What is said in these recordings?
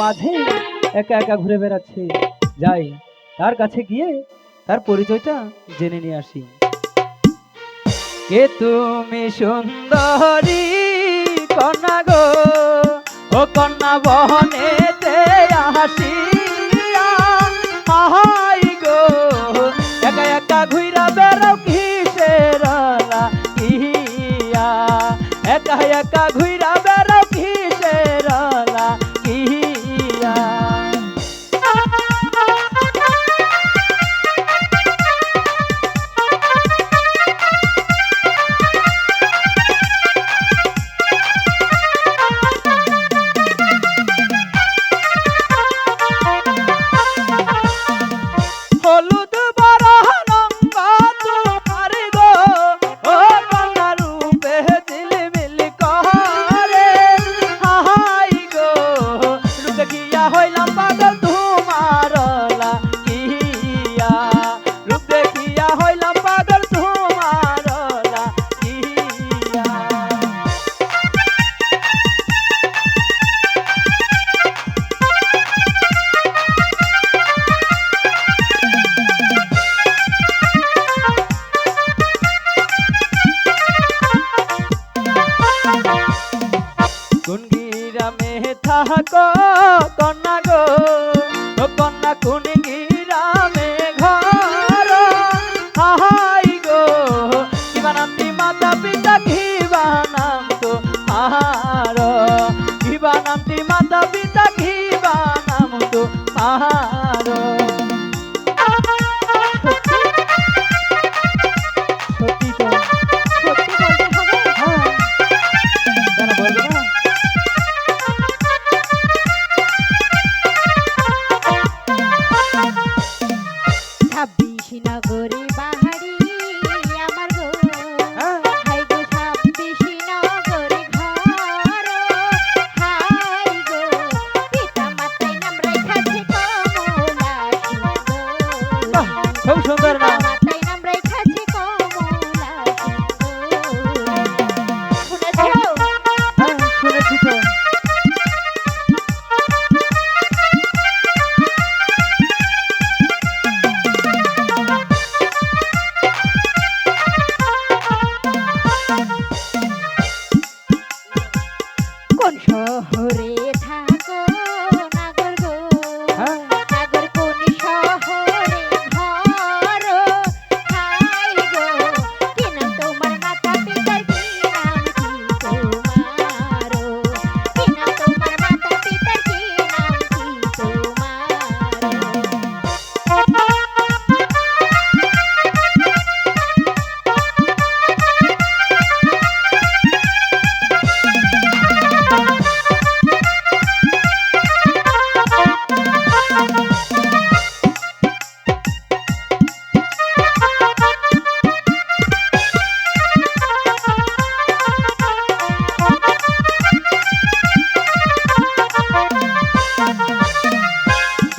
মাঝে একা একা ঘুরে বেড়াচ্ছে। যাই, তার কাছে গিয়ে তার পরিচয়টা জেনে নিয়ে আসি। কে তুমি সুন্দরী কন্যা গো? ও কন্যা বহনে আসি আহাই গো। একা একা ঘুরা বেড়াও কিসের একা একা ঘুরা বেড়াও কি কন্যা কোনে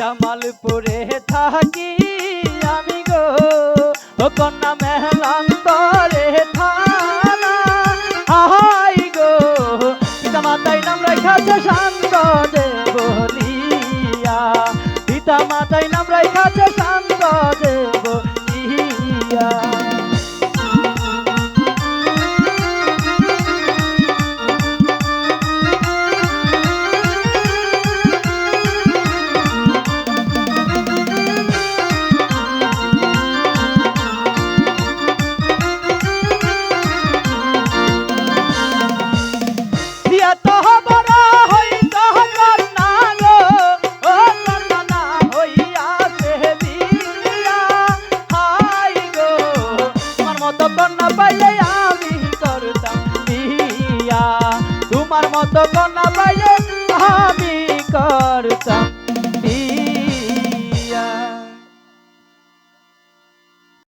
জামালপুরে থাকি আমি গো। ও কন্যা মেহলান্তরে থানা। আহাই গো পিতা মাতাই নাম রেখা শান্ত মতো কোন